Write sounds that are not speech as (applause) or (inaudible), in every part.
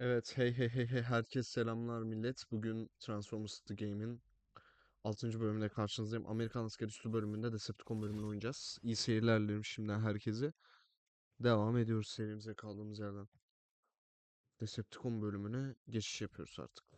Evet, hey hey hey hey herkes selamlar millet. Bugün Transformers The Game'in 6. bölümüne karşınızdayım. Amerikan Askeri Üssü bölümünde Decepticon bölümünü oynayacağız. İyi seyirler dilerim şimdiden herkese. Devam ediyoruz serimize kaldığımız yerden. Decepticon bölümüne geçiş yapıyoruz artık.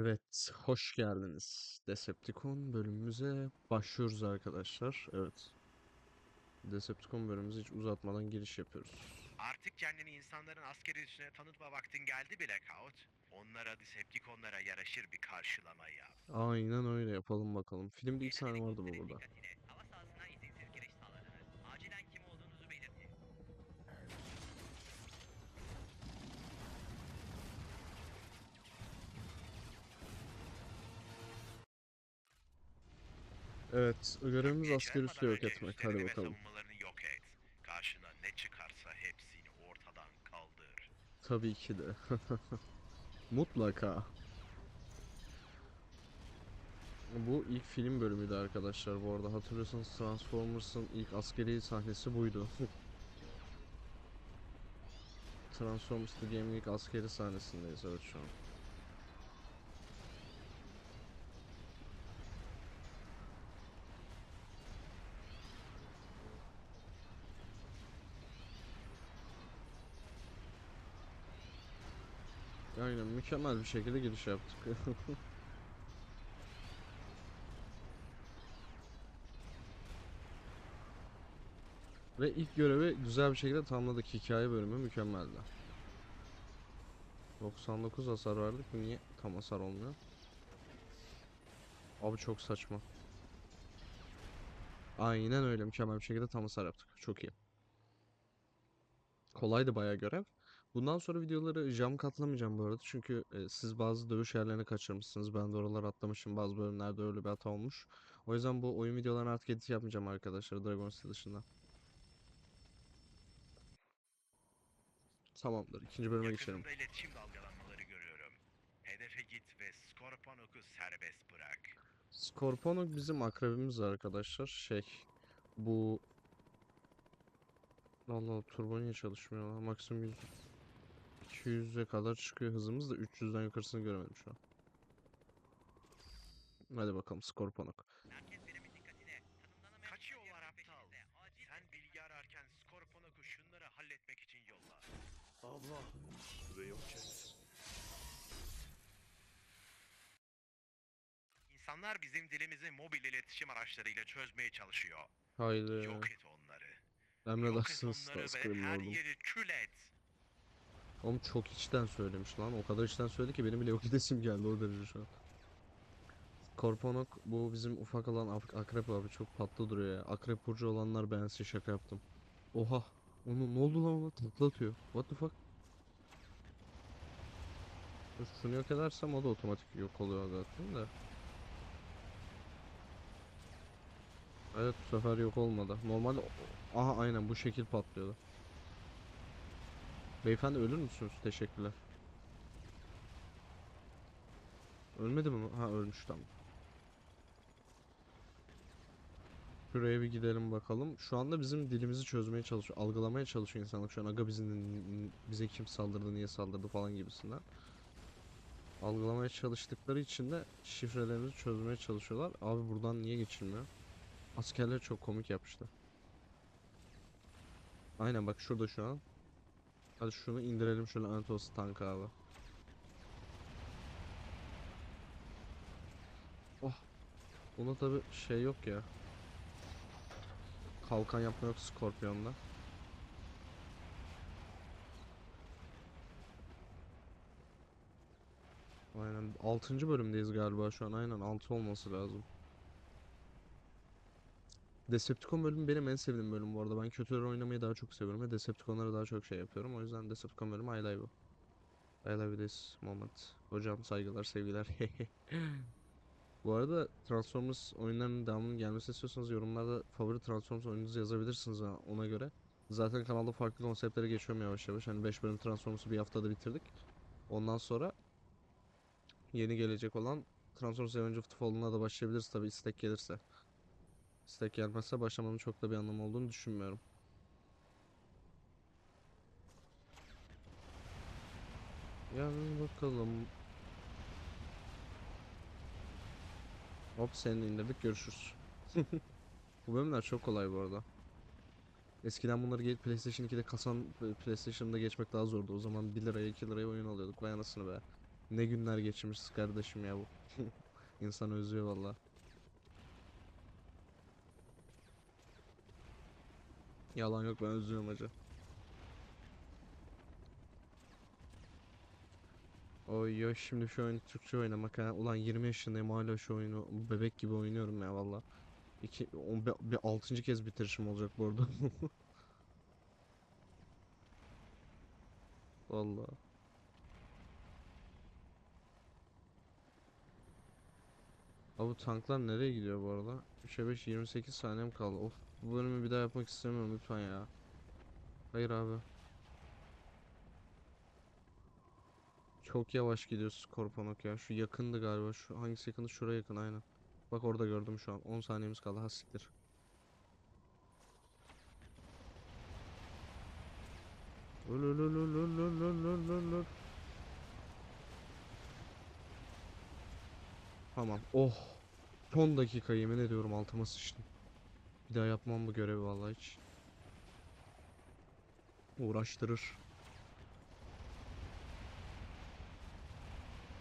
Evet, hoş geldiniz. Decepticon bölümümüze başlıyoruz arkadaşlar. Evet. Decepticon bölümümüze hiç uzatmadan giriş yapıyoruz. Artık kendini insanların askeri üssüne tanıtma vaktin geldi Blackout. Onlara Decepticonlara yaraşır bir karşılama yap. Aynen öyle yapalım bakalım. Filmde ilk sahne vardı bu burada. dikkatine. Evet, görevimiz üssü çağırmadan yok etmek. Hadi bakalım. yok et. Karşına ne çıkarsa hepsini ortadan kaldır. Tabii ki de. (laughs) Mutlaka. Bu ilk film bölümüydü arkadaşlar. Bu arada hatırlıyorsanız Transformers'ın ilk askeri sahnesi buydu. (laughs) Transformers The Game'in ilk askeri sahnesindeyiz evet şu an. Aynen mükemmel bir şekilde giriş yaptık. (laughs) Ve ilk görevi güzel bir şekilde tamamladık. Hikaye bölümü mükemmeldi. 99 hasar verdik. Niye tam hasar olmuyor? Abi çok saçma. Aynen öyle mükemmel bir şekilde tam hasar yaptık. Çok iyi. Kolaydı bayağı görev. Bundan sonra videoları jam katlamayacağım bu arada. Çünkü e, siz bazı dövüş yerlerini kaçırmışsınız. Ben de oraları atlamışım. Bazı bölümlerde öyle bir hata olmuş. O yüzden bu oyun videolarını artık edit yapmayacağım arkadaşlar. Dragon City dışında. Tamamdır. İkinci bölüme geçelim. Yakınında iletişim dalgalanmaları görüyorum. Hedefe git ve Scorponok'u serbest bırak. Scorponok bizim akrebimiz arkadaşlar. Şey bu Allah Allah turbo niye çalışmıyor lan? Maksimum 100 200'e kadar çıkıyor hızımız da 300'den yukarısını göremedim şu an. Hadi bakalım dikkatine. Tanımlanamayan Kaçıyorlar aptal. Sen bilgi ararken Scorponok'u şunları halletmek için yolla. Allah ve yok et. İnsanlar bizim dilimizi mobil iletişim araçlarıyla çözmeye çalışıyor. Haydi. Yok et onları. Yok et onları ve her yeri kül et. Oğlum çok içten söylemiş lan. O kadar içten söyledi ki benim bile yok edesim geldi o derece şu an. Korponok bu bizim ufak olan ak- akrep abi çok tatlı duruyor ya. Akrep burcu olanlar beğensin şaka yaptım. Oha. Onu ne oldu lan ona? Takla atıyor. What the fuck? Dur, Şunu yok edersem o da otomatik yok oluyor zaten de. Evet bu sefer yok olmadı. Normalde aha aynen bu şekil patlıyordu. Beyefendi ölür müsünüz? Teşekkürler. Ölmedi mi? Ha ölmüş tamam. Şuraya bir gidelim bakalım. Şu anda bizim dilimizi çözmeye çalışıyor, algılamaya çalışıyor insanlar. Şu an aga bizim bize kim saldırdı, niye saldırdı falan gibisinden. Algılamaya çalıştıkları için de şifrelerimizi çözmeye çalışıyorlar. Abi buradan niye geçilmiyor? Askerler çok komik yapmışlar. Aynen bak şurada şu an. Hadi şunu indirelim şöyle lanet olsun tank abi. Oh. Bunda tabi şey yok ya. Kalkan yapma yok Scorpion'da. Aynen 6. bölümdeyiz galiba şu an. Aynen 6 olması lazım. Decepticon bölümü benim en sevdiğim bölüm bu arada. Ben kötüler oynamayı daha çok seviyorum ve Decepticonlara daha çok şey yapıyorum. O yüzden Decepticon bölümü I love you. I love you this moment. Hocam saygılar sevgiler. (laughs) Bu arada Transformers oyunlarının devamının gelmesini istiyorsanız yorumlarda favori Transformers oyununuzu yazabilirsiniz ona göre. Zaten kanalda farklı konseptlere geçiyorum yavaş yavaş. Hani 5 bölüm Transformers'ı bir haftada bitirdik. Ondan sonra yeni gelecek olan Transformers Revenge of the Fallen'a da başlayabiliriz tabi istek gelirse. İstek gelmezse başlamanın çok da bir anlamı olduğunu düşünmüyorum. Yani bakalım. Hop seni indirdik görüşürüz. (laughs) Bu bölümler çok kolay bu arada. Eskiden bunları gelip PlayStation 2'de kasan PlayStation'da geçmek daha zordu. O zaman 1 liraya 2 liraya oyun alıyorduk. Vay anasını be. Ne günler geçirmişiz kardeşim ya bu. (laughs) İnsan özlüyor valla. Yalan yok ben özlüyorum acı. Oy yo şimdi şu oyunu Türkçe oynamak ha. Ulan 20 yaşındayım hala şu oyunu bebek gibi oynuyorum ya valla. İki, on, bir, bir altıncı kez bitirişim olacak bu arada. (laughs) Valla. Abi tanklar nereye gidiyor bu arada? 3'e 5 28 saniyem kaldı. Of bu bölümü bir daha yapmak istemiyorum lütfen ya. Hayır abi. Çok yavaş gidiyorsun Korpanok ya. Şu yakındı galiba. Şu hangisi yakındı? Şuraya yakın aynen. Bak orada gördüm şu an. 10 saniyemiz kaldı. Ha siktir. Öl. Tamam. Oh. Son dakika yemin ediyorum altıma sıçtım. Bir daha yapmam bu görevi vallahi hiç. Uğraştırır.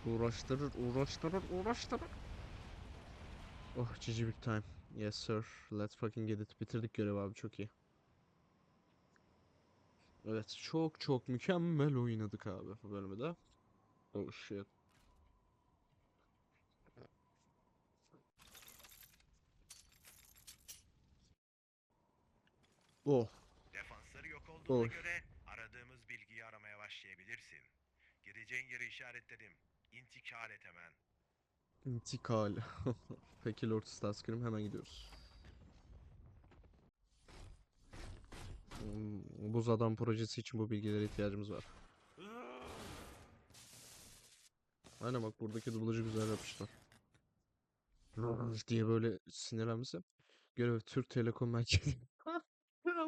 Uğraştırır, uğraştırır, uğraştırır. Oh, GG big time. Yes sir. Let's fucking get it. Bitirdik görevi abi çok iyi. Evet, çok çok mükemmel oynadık abi bu bölümü de. Oh shit. Oh, Defansları yok olduğuna Oy. göre aradığımız bilgiyi aramaya başlayabilirsin. Gireceğin yeri işaretledim. İntikal et hemen. intikal. (laughs) Peki Lord Starscream hemen gidiyoruz. Hmm, Buz Adam projesi için bu bilgilere ihtiyacımız var. Aynen bak buradaki dublajı güzel yapmışlar. diye böyle sinirlenmişsem. Görev Türk Telekom Merkezi. (laughs)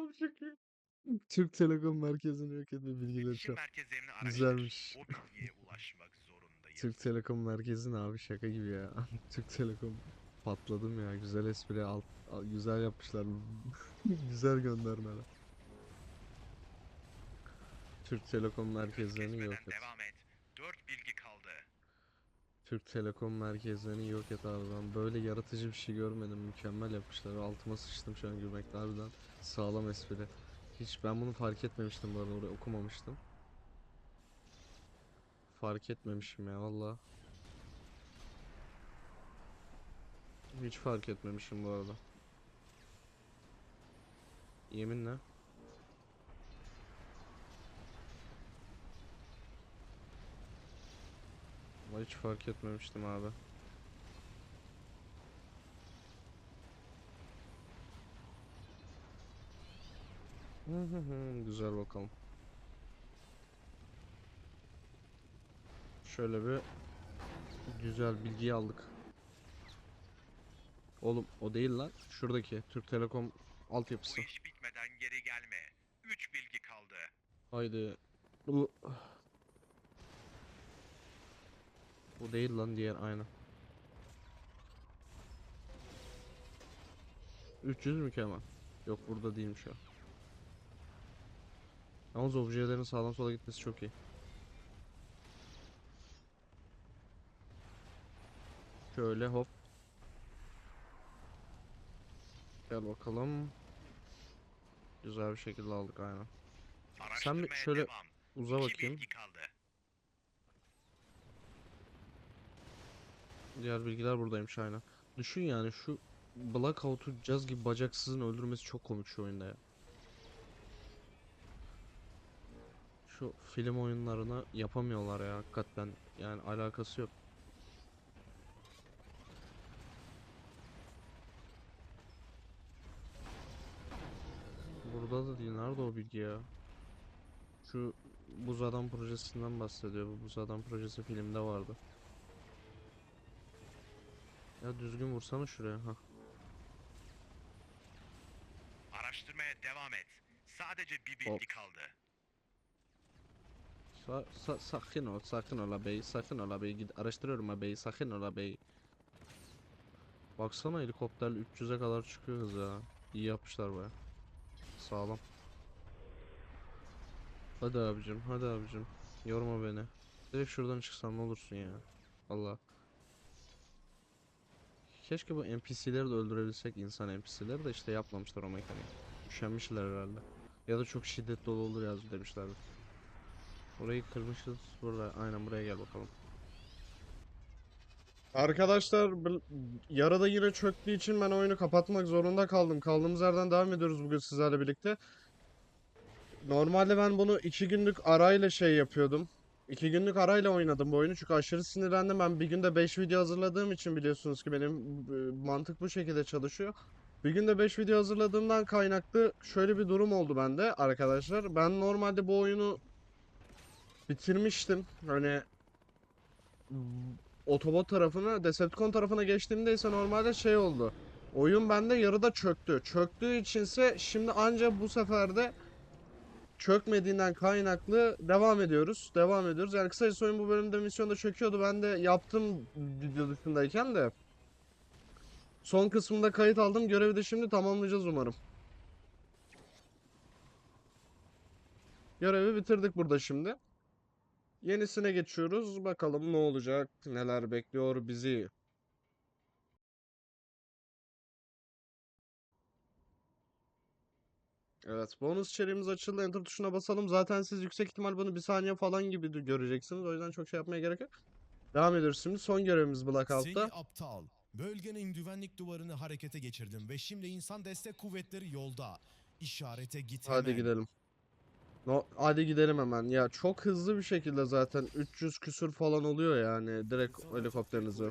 Abi çok iyi. Türk Telekom Merkezi'ni yok etme bilgileri İletişim çok. merkezlerini. Güzelmiş. O bilgiye ulaşmak (laughs) zorundayız. Türk Telekom Merkezi ne abi şaka gibi ya. (laughs) Türk Telekom patladım ya. Güzel espri alt, al- güzel yapmışlar. (laughs) güzel göndermeler. Türk Telekom merkezlerini yok Kesmeden et. devam et. Dört bilgi. Türk Telekom merkezlerini yok et abi. Ben böyle yaratıcı bir şey görmedim. Mükemmel yapmışlar. Altıma sıçtım şu an gülmekten harbiden. Sağlam espri. Hiç ben bunu fark etmemiştim bu arada. Orayı okumamıştım. Fark etmemişim ya valla. Hiç fark etmemişim bu arada. Yeminle Hiç fark etmemiştim abi. Hı hı hı, Güzel bakalım. Şöyle bir güzel bilgiyi aldık. Oğlum o değil lan. Şuradaki Türk Telekom Bu altyapısı. iş bitmeden geri gelme. Üç bilgi kaldı. Haydi. Bu Bu değil lan diğer aynı. 300 mükemmel. Yok burada değilmiş o. Yalnız objelerin sağdan sola gitmesi çok iyi. Şöyle hop. Gel bakalım. Güzel bir şekilde aldık aynen. Sen bir şöyle uza bakayım. kaldı. Diğer bilgiler buradaymış aynen. Düşün yani şu Blackout'u caz gibi bacaksızın öldürmesi çok komik şu oyunda ya. Şu film oyunlarına yapamıyorlar ya hakikaten. Yani alakası yok. Burada da değil. Nerede o bilgi ya? Şu Buz Adam projesinden bahsediyor. Bu Buz Adam projesi filmde vardı. Ya düzgün vursana şuraya. Ha. Araştırmaya devam et. Sadece bir bilgi Hop. kaldı. Sa sa- sakin ol, sakin ol abi, sakin ol abi. Gid araştırıyorum abi, sakin ol abi. Baksana helikopter 300'e kadar çıkıyor hız ya. İyi yapmışlar baya. Sağlam. Hadi abicim, hadi abicim. Yorma beni. Direkt şuradan çıksan ne olursun ya. Allah. Keşke bu NPC'leri de öldürebilsek insan NPC'leri de işte yapmamışlar o mekaniği. Üşenmişler herhalde. Ya da çok şiddetli olur yaz demişlerdir. Orayı kırmışız. Burada. Aynen buraya gel bakalım. Arkadaşlar yarada yine çöktüğü için ben oyunu kapatmak zorunda kaldım. Kaldığımız yerden devam ediyoruz bugün sizlerle birlikte. Normalde ben bunu iki günlük arayla şey yapıyordum. İki günlük arayla oynadım bu oyunu çünkü aşırı sinirlendim. Ben bir günde 5 video hazırladığım için biliyorsunuz ki benim e, mantık bu şekilde çalışıyor. Bir günde 5 video hazırladığımdan kaynaklı şöyle bir durum oldu bende arkadaşlar. Ben normalde bu oyunu bitirmiştim. Hani m, Autobot tarafına, Decepticon tarafına geçtiğimde ise normalde şey oldu. Oyun bende yarıda çöktü. Çöktüğü içinse şimdi ancak bu sefer de çökmediğinden kaynaklı devam ediyoruz. Devam ediyoruz. Yani kısacası oyun bu bölümde misyonda çöküyordu. Ben de yaptım video dışındayken de. Son kısmında kayıt aldım. Görevi de şimdi tamamlayacağız umarım. Görevi bitirdik burada şimdi. Yenisine geçiyoruz. Bakalım ne olacak, neler bekliyor bizi. Evet, bonus içeriğimiz açıldı. Enter tuşuna basalım. Zaten siz yüksek ihtimal bunu bir saniye falan gibi göreceksiniz. O yüzden çok şey yapmaya gerek yok. Devam ediyoruz şimdi. Son görevimiz Blackout'ta. Seni aptal. Bölgenin güvenlik duvarını harekete geçirdim ve şimdi insan destek kuvvetleri yolda. İşarete git Hadi hemen. gidelim. No, hadi gidelim hemen. Ya çok hızlı bir şekilde zaten 300 küsür falan oluyor yani direkt helikopterinizi.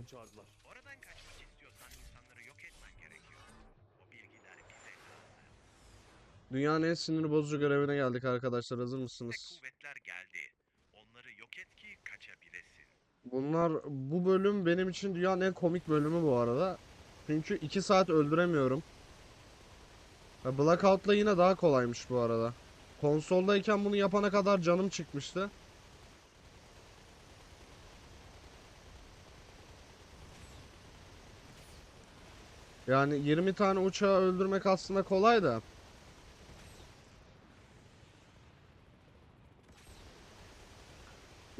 Dünyanın en sinir bozucu görevine geldik arkadaşlar. Hazır mısınız? kuvvetler geldi. Onları yok et ki kaçabilesin. Bunlar bu bölüm benim için dünyanın en komik bölümü bu arada. Çünkü 2 saat öldüremiyorum. Blackout'la yine daha kolaymış bu arada. Konsoldayken bunu yapana kadar canım çıkmıştı. Yani 20 tane uçağı öldürmek aslında kolay da.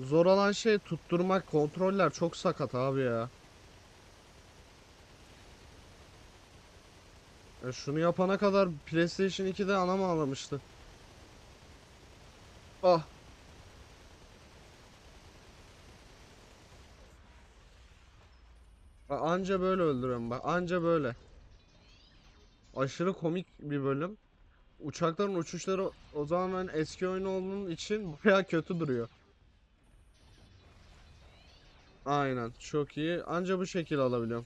Zor olan şey tutturmak, kontroller çok sakat abi ya. Ya şunu yapana kadar PlayStation 2'de anam ağlamıştı. Ah. Anca böyle öldürüyorum bak. Anca böyle. Aşırı komik bir bölüm. Uçakların uçuşları o zaman eski oyun olduğu için (laughs) baya kötü duruyor. Aynen çok iyi. Anca bu şekil alabiliyorum.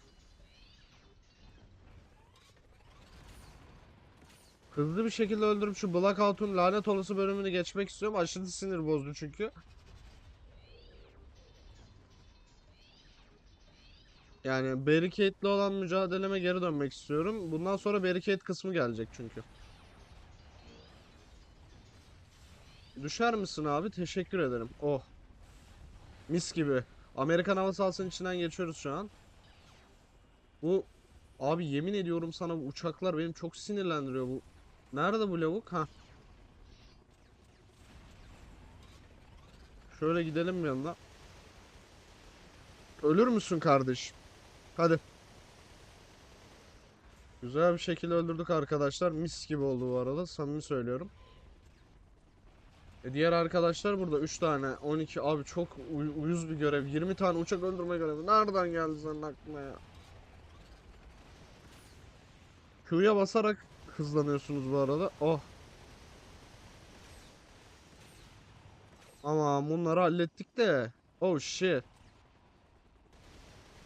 Hızlı bir şekilde öldürüp şu Blackout'un lanet olası bölümünü geçmek istiyorum. Aşırı sinir bozdu çünkü. Yani barricade'li olan mücadeleme geri dönmek istiyorum. Bundan sonra barricade kısmı gelecek çünkü. Düşer misin abi? Teşekkür ederim. Oh. Mis gibi. Amerikan hava sahasının içinden geçiyoruz şu an. Bu abi yemin ediyorum sana bu uçaklar benim çok sinirlendiriyor bu. Nerede bu lavuk? Ha. Şöyle gidelim bir yandan. Ölür müsün kardeş? Hadi. Güzel bir şekilde öldürdük arkadaşlar. Mis gibi oldu bu arada. Samimi söylüyorum. E diğer arkadaşlar burada. 3 tane 12 abi çok uy- uyuz bir görev. 20 tane uçak öldürme görevi. Nereden geldi senin aklına ya? Q'ya basarak hızlanıyorsunuz bu arada. Oh. Ama bunları hallettik de. Oh shit.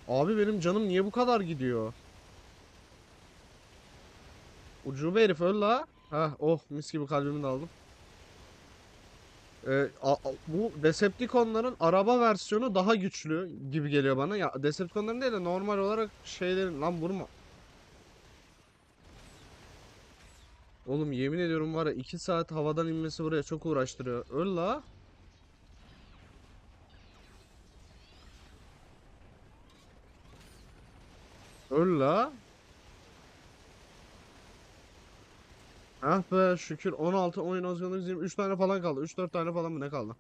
Abi benim canım niye bu kadar gidiyor? Ucube herif öl la. Heh, oh mis gibi kalbimi de aldım. Ee, a- a- bu Decepticonların araba versiyonu daha güçlü gibi geliyor bana. Ya Decepticonların değil de normal olarak şeylerin lan vurma. Oğlum yemin ediyorum var ya 2 saat havadan inmesi buraya çok uğraştırıyor. Öl la. Öl la. Ah be şükür 16 oyun alışkanlığı 23 tane falan kaldı. 3-4 tane falan mı ne kaldı?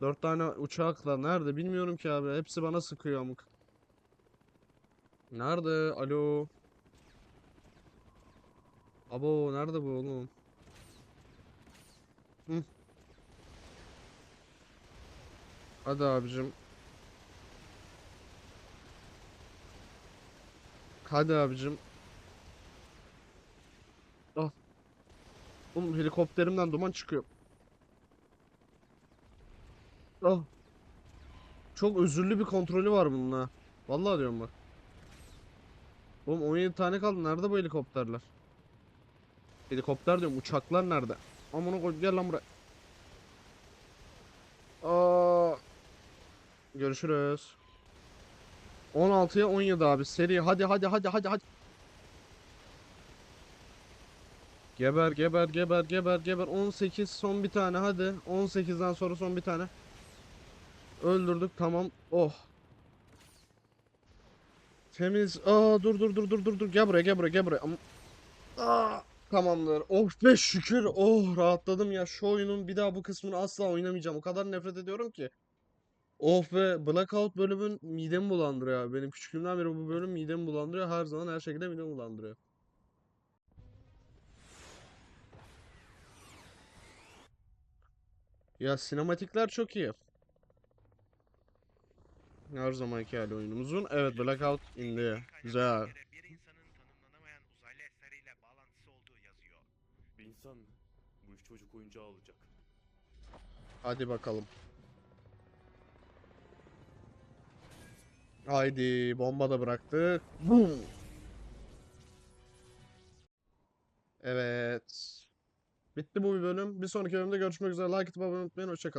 4 tane uçakla nerede bilmiyorum ki abi. Hepsi bana sıkıyor amık. Nerede? Alo. Abo nerede bu oğlum? Hı. Hadi abicim. Hadi abicim. Oğlum helikopterimden duman çıkıyor. Ah. Çok özürlü bir kontrolü var bunun ha. Vallahi diyorum bak. Oğlum 17 tane kaldı. Nerede bu helikopterler? Helikopter diyorum. Uçaklar nerede? Amına koy gel lan buraya. Aa. Görüşürüz. 16'ya 17 abi seri. Hadi hadi hadi hadi hadi. Geber geber geber geber geber. 18 son bir tane hadi. 18'den sonra son bir tane. Öldürdük tamam. Oh. Temiz. Aa dur dur dur dur dur dur. Gel buraya gel buraya gel buraya. Aa, tamamdır. Oh be şükür. Oh rahatladım ya. Şu oyunun bir daha bu kısmını asla oynamayacağım. O kadar nefret ediyorum ki. Oh be Blackout bölümün midemi bulandırıyor abi. Benim küçüklüğümden beri bu bölüm midemi bulandırıyor. Her zaman her şekilde midemi bulandırıyor. Ya sinematikler çok iyi. Her zamanki hali oyunumuzun. Evet Blackout indi. Güzel. Bir insanın tanımlanamayan uzaylı eseriyle bağlantısı olduğu yazıyor. Bir insan? Bu iş çocuk oyuncağı olacak. Hadi bakalım. Haydi bomba da bıraktık. Boom. Evet. Bitti bu bir bölüm. Bir sonraki bölümde görüşmek üzere. Like atıp abone olmayı unutmayın. Hoşçakalın.